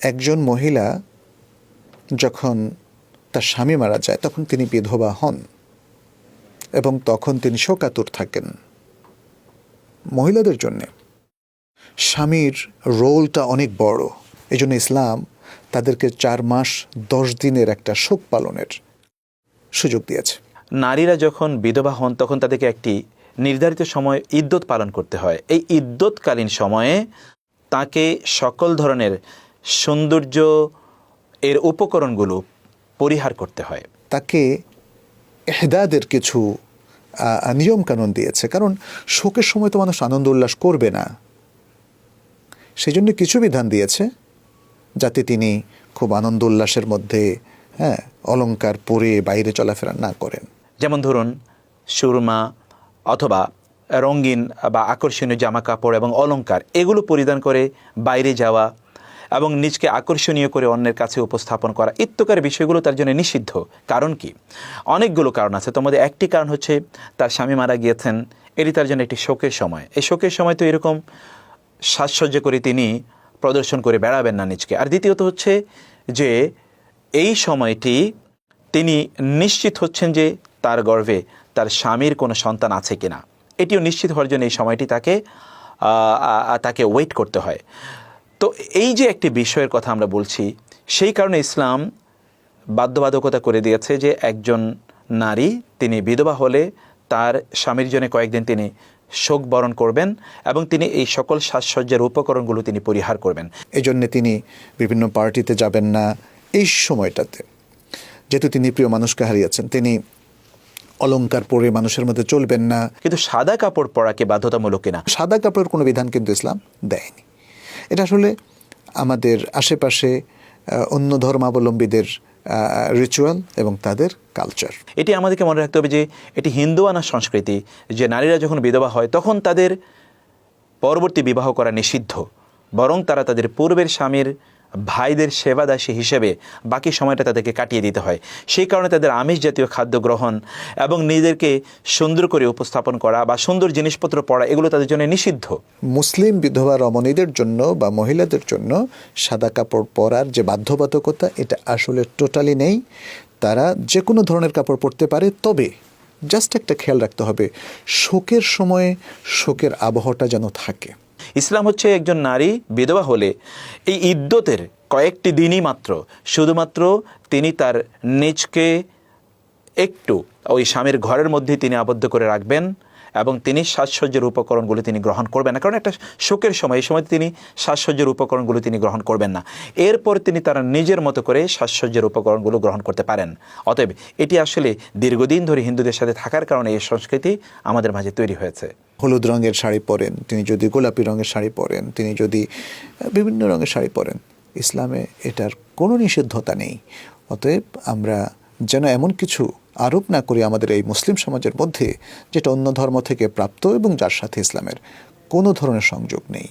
একজন মহিলা যখন তার স্বামী মারা যায়, তখন তিনি বিধবা হন এবং তখন তিনি শোকাতুর থাকেন মহিলাদের জন্যে। স্বামীর রোলটা অনেক বড়। এই জন্য ইসলাম তাদেরকে চার মাস, দশ দিনের একটা শোক পালনের সুযোগ দিয়েছে। নারীরা যখন বিধবা হন, তখন তাদেরকে একটি নির্ধারিত সময় ইদ্যত পালন করতে হয়। এই ইদ্যতকালীন সময়ে তাকে সকল ধরনের সৌন্দর্য এর উপকরণগুলো পরিহার করতে হয়। তাকে এহদাদের কিছু নিয়ম কানুন দিয়েছে। কারণ শোকের সময় তো মানুষ আনন্দ উল্লাস করবে না। সেই জন্য কিছু বিধান দিয়েছে যাতে তিনি খুব আনন্দ উল্লাসের মধ্যে হ্যাঁ অলংকার পরে বাইরে চলাফেরা না করেন। যেমন ধরুন সুরমা অথবা রঙিন বা আকর্ষণীয় জামা কাপড় এবং অলঙ্কার এগুলো পরিধান করে বাইরে যাওয়া এবং নিজকে আকর্ষণীয় করে অন্যের কাছে উপস্থাপন করা। ইত্যকার বিষয়গুলো তার জন্য নিষিদ্ধ। কারণ কি? অনেকগুলো কারণ আছে। তোমাদের একটি কারণ হচ্ছে, তার স্বামী মারা গিয়েছেন। এটি তার জন্য একটি শোকের সময়। এই শোকের সময় তো এরকম সাজসজ্জা করে তিনি প্রদর্শন করে বেড়াবেন না নিজকে। আর দ্বিতীয়ত হচ্ছে যে, এই সময়টি তিনি নিশ্চিত হচ্ছেন যে, তার গর্ভে তার স্বামীর কোনো সন্তান আছে কিনা। এটিও নিশ্চিত হওয়ার জন্য এই সময়টি তাকে তাকে ওয়েট করতে হয়। তো এই যে একটি বিষয়ের কথা আমরা বলছি সেই কারণে ইসলাম বাধ্যবাধকতা করে দিয়েছে যে একজন নারী তিনি বিধবা হলে তার স্বামীর জন্য কয়েকদিন তিনি শোক বরণ করবেন এবং তিনি এই সকল সাজসজ্জার উপকরণগুলো তিনি পরিহার করবেন। এই জন্যে তিনি বিভিন্ন পার্টিতে যাবেন না এই সময়টাতে। যেহেতু তিনি প্রিয় মানুষকে হারিয়েছেন তিনি অলংকার পরে মানুষের মধ্যে চলবেন না। কিন্তু সাদা কাপড় পরাকে বাধ্যতামূলক কিনা? সাদা কাপড়ের কোনো বিধান কিন্তু ইসলাম দেয়নি। এটা আসলে আমাদের আশেপাশে অন্য ধর্মাবলম্বীদের রিচুয়াল এবং তাদের কালচার এটি আমাদেরকে মনে রাখতে হবে যে এটি হিন্দুয়ানা সংস্কৃতি, যে নারীরা যখন বিধবা হয় তখন তাদের পরবর্তী বিবাহ করা নিষিদ্ধ, বরং তারা তাদের পূর্বের স্বামীর ভাইদের সেবাদাসী হিসেবে বাকি সময়টা তাদেরকে কাটিয়ে দিতে হয়। সেই কারণে তাদের আমিষ জাতীয় খাদ্য গ্রহণ এবং নিজেদেরকে সুন্দর করে উপস্থাপন করা বা সুন্দর জিনিসপত্র পড়া, এগুলো তাদের জন্য নিষিদ্ধ। মুসলিম বিধবা রমণীদের জন্য বা মহিলাদের জন্য সাদা কাপড় পরার যে বাধ্যবাধকতা, এটা আসলে টোটালি নেই। তারা যে কোনো ধরনের কাপড় পরতে পারে, তবে জাস্ট একটা খেয়াল রাখতে হবে, শোকের সময়ে শোকের আবহাওয়াটা যেন থাকে। ইসলাম হচ্ছে একজন নারী বিধবা হলে এই ইদ্যতের কয়েকটি দিনই মাত্র। শুধুমাত্র তিনি তার নিজকে একটু ওই স্বামীর ঘরের মধ্যে তিনি আবদ্ধ করে রাখবেন এবং তিনি সাজসজ্জার উপকরণগুলো তিনি গ্রহণ করবেন না। কারণ একটা শোকের সময়, এই সময় তিনি সাজসজ্জার উপকরণগুলো তিনি গ্রহণ করবেন না। এরপর তিনি তার নিজের মতো করে সাজসজ্জার উপকরণগুলো গ্রহণ করতে পারেন। অতএব এটি আসলে দীর্ঘদিন ধরে হিন্দুদের সাথে থাকার কারণে এই সংস্কৃতি আমাদের মাঝে তৈরি হয়েছে। হলুদ রঙের শাড়ি পরেন, তিনি যদি গোলাপি রঙের শাড়ি পরেন, তিনি যদি বিভিন্ন রঙের শাড়ি পরেন, ইসলামে এটার কোনো নিষিদ্ধতা নেই। অতএব আমরা যেন এমন কিছু আরোপ না করি আমাদের এই মুসলিম সমাজের মধ্যে, যেটা অন্য ধর্ম থেকে প্রাপ্ত এবং যার সাথে ইসলামের কোনো ধরনের সংযোগ নেই।